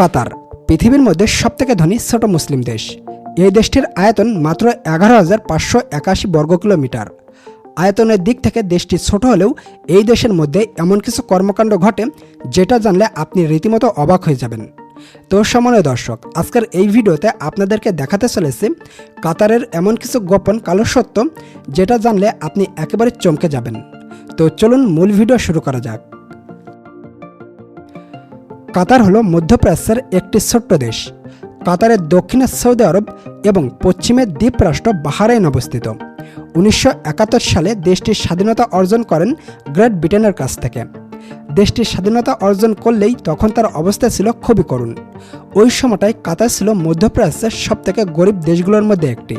কাতার, পৃথিবীর মধ্যে সবথেকে ধনী ছোট মুসলিম দেশ। এই দেশটির আয়তন মাত্র এগারো হাজার পাঁচশো একাশি বর্গ কিলোমিটার আয়তনের দিক থেকে দেশটি ছোট হলেও এই দেশের মধ্যে এমন কিছু কর্মকাণ্ড ঘটে যেটা জানলে আপনি রীতিমতো অবাক হয়ে যাবেন। তো সময় দর্শক, আজকের এই ভিডিওতে আপনাদেরকে দেখাতে চলেছে কাতারের এমন কিছু গোপন কালো সত্য যেটা জানলে আপনি একেবারে চমকে যাবেন। তো চলুন মূল ভিডিও শুরু করা যাক। কাতার হলো মধ্যপ্রাচ্যের একটি ছোট্ট দেশ। কাতারের দক্ষিণে সৌদি আরব এবং পশ্চিমে দ্বীপরাষ্ট্র বাহারাইন অবস্থিত। উনিশশো একাত্তর সালে দেশটির স্বাধীনতা অর্জন করেন গ্রেট ব্রিটেনের কাছ থেকে। দেশটির স্বাধীনতা অর্জন করলেই তখন তার অবস্থা ছিল খুবই করুণ। ওই সময়টায় কাতার ছিল মধ্যপ্রাচ্যের সবথেকে গরিব দেশগুলোর মধ্যে একটি।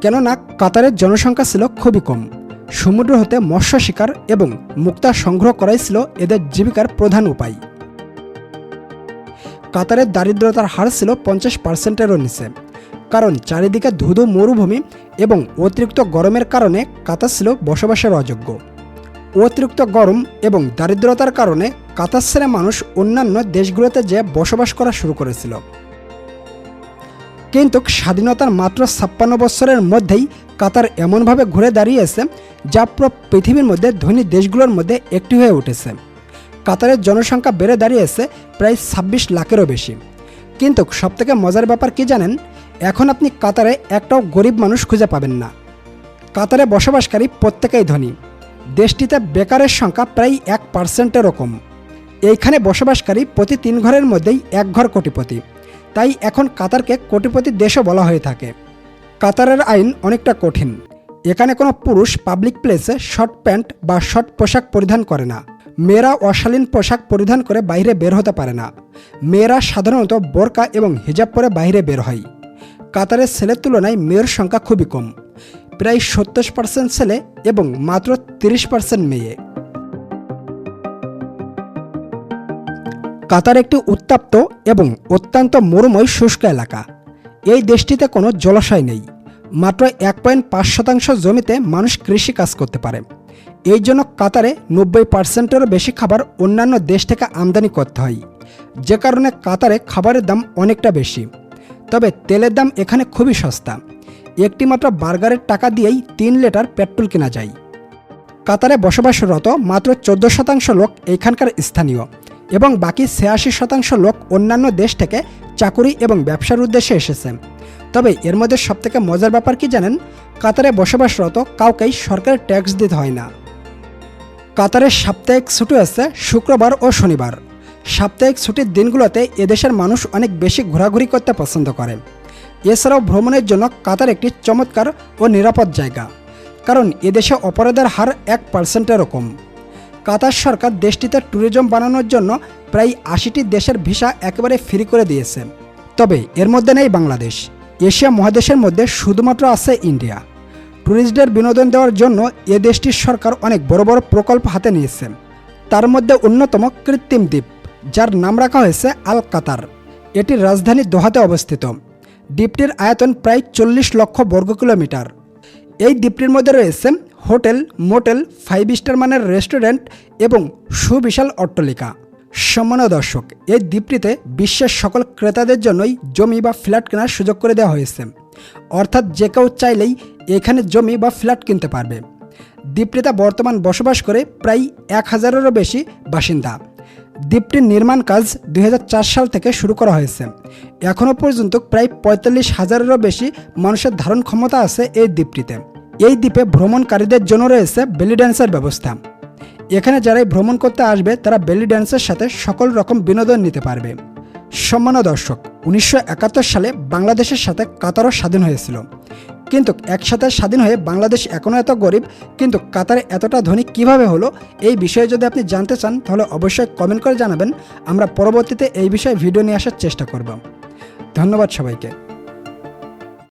কেননা কাতারের জনসংখ্যা ছিল খুবই কম। সমুদ্র হতে মৎস্য শিকার এবং মুক্তা সংগ্রহ করাই ছিল এদের জীবিকার প্রধান উপায়। কাতারের দারিদ্রতার হার ছিল পঞ্চাশ পার্সেন্টেরও নিচে। কারণ চারিদিকে ধুধু মরুভূমি এবং অতিরিক্ত গরমের কারণে কাতার ছিল বসবাসের অযোগ্য। অতিরিক্ত গরম এবং দারিদ্রতার কারণে কাতার ছেড়ে মানুষ অন্যান্য দেশগুলোতে যে বসবাস করা শুরু করেছিল। কিন্তু স্বাধীনতার মাত্র ছাপ্পান্ন বছরের মধ্যেই কাতার এমনভাবে ঘুরে দাঁড়িয়েছে যা পুরো পৃথিবীর মধ্যে ধনী দেশগুলোর মধ্যে একটি হয়ে উঠেছে। কাতারের জনসংখ্যা বেড়ে দাঁড়িয়েছে প্রায় ছাব্বিশ লাখেরও বেশি। কিন্তু সবথেকে মজার ব্যাপার কি জানেন? এখন আপনি কাতারে একটাও গরিব মানুষ খুঁজে পাবেন না। কাতারে বসবাসকারী প্রত্যেকেই ধনী। দেশটিতে বেকারের সংখ্যা প্রায় এক পার্সেন্টেরও কম। এইখানে বসবাসকারী প্রতি তিন ঘরের মধ্যেই এক ঘর কোটিপতি। তাই এখন কাতারকে কোটিপতি দেশও বলা হয়ে থাকে। কাতারের আইন অনেকটা কঠিন। এখানে কোনো পুরুষ পাবলিক প্লেসে শর্ট প্যান্ট বা শর্ট পোশাক পরিধান করে না। মেয়েরা অশালীন পোশাক পরিধান করে বাইরে বের হতে পারে না। মেয়েরা সাধারণত বোরকা এবং হিজাব পরে বাইরে বের হয়। কাতারের ছেলের তুলনায় মেয়ের সংখ্যা খুবই কম। প্রায় সত্তর পার্সেন্ট ছেলে এবং মাত্র তিরিশ পার্সেন্ট মেয়ে। কাতার একটি উত্তাপ্ত এবং অত্যন্ত মরুময় শুষ্ক এলাকা। এই দেশটিতে কোনো জলাশয় নেই। মাত্র এক পয়েন্ট পাঁচ শতাংশ জমিতে মানুষ কৃষি কাজ করতে পারে। এই জন্য কাতারে নব্বই পার্সেন্টেরও বেশি খাবার অন্যান্য দেশ থেকে আমদানি করতে হয়। যে কারণে কাতারে খাবারের দাম অনেকটা বেশি। তবে তেলের দাম এখানে খুবই সস্তা। একটি মাত্র বার্গারের টাকা দিয়েই তিন লিটার পেট্রোল কেনা যায়। কাতারে বসবাসরত মাত্র চোদ্দ শতাংশ লোক এখানকার স্থানীয় এবং বাকি ছিয়াশি শতাংশ লোক অন্যান্য দেশ থেকে চাকুরি এবং ব্যবসার উদ্দেশ্যে এসেছে। তবে এর মধ্যে সবথেকে মজার ব্যাপার কি জানেন? কাতারে বসবাসরত কাউকেই সরকারের ট্যাক্স দিতে হয় না। কাতারের সাপ্তাহিক ছুটি আছে শুক্রবার ও শনিবার। সাপ্তাহিক ছুটির দিনগুলোতে এদেশের মানুষ অনেক বেশি ঘোরাঘুরি করতে পছন্দ করে। এছাড়াও ভ্রমণের জন্য কাতার একটি চমৎকার ও নিরাপদ জায়গা। কারণ এদেশে অপরাধের হার এক পার্সেন্টেরও কম। কাতার সরকার দেশটিতে ট্যুরিজম বানানোর জন্য প্রায় আশিটি দেশের ভিসা একেবারে ফ্রি করে দিয়েছে। তবে এর মধ্যে নেই বাংলাদেশ। এশিয়া মহাদেশের মধ্যে শুধুমাত্র আছে ইন্ডিয়া। ট্যুরিস্টদের বিনোদন দেওয়ার জন্য এ দেশটির সরকার অনেক বড় বড় প্রকল্প হাতে নিয়েছে তার মধ্যে অন্যতম কৃত্রিম দ্বীপ, যার নাম রাখা হয়েছে আল কাতার এটির রাজধানী দোহাতে অবস্থিত। দ্বীপটির আয়তন প্রায় চল্লিশ লক্ষ বর্গ কিলোমিটার। এই দ্বীপটির মধ্যে রয়েছে হোটেল, মোটেল, ফাইভ স্টার মানের রেস্টুরেন্ট এবং সুবিশাল অট্টালিকা। সম্মানীয় দর্শক, এই দ্বীপটিতে বিশ্বের সকল ক্রেতাদের জন্যই জমি বা ফ্ল্যাট কেনার সুযোগ করে দেওয়া হয়েছে। অর্থাৎ যে কেউ চাইলেই এখানে জমি বা ফ্ল্যাট কিনতে পারবে। দ্বীপটিতে বর্তমান বসবাস করে প্রায় এক হাজারেরও বেশি বাসিন্দা। দ্বীপটির নির্মাণ কাজ দুই হাজার চার সাল থেকে শুরু করা হয়েছে। এখনও পর্যন্ত প্রায় পঁয়তাল্লিশ হাজারেরও বেশি মানুষের ধারণ ক্ষমতা আছে এই দ্বীপটিতে এই দ্বীপে ভ্রমণকারীদের জন্য রয়েছে বেলি ড্যান্সের ব্যবস্থা। এখানে যারাই ভ্রমণ করতে আসবে, তারা বেলি ড্যান্সের সাথে সকল রকম বিনোদন নিতে পারবে। সম্মান দর্শক উনিশশো একাত্তর সালে বাংলাদেশের সাথে কাতারও স্বাধীন হয়েছিল। কিন্তু একসাথে স্বাধীন হয়ে বাংলাদেশ এখনও এত গরিব, কিন্তু কাতারে এতটা ধনী কীভাবে হলো? এই বিষয়ে যদি আপনি জানতে চান, তাহলে অবশ্যই কমেন্ট করে জানাবেন। আমরা পরবর্তীতে এই বিষয়ে ভিডিও নিয়ে আসার চেষ্টা করব। ধন্যবাদ সবাইকে।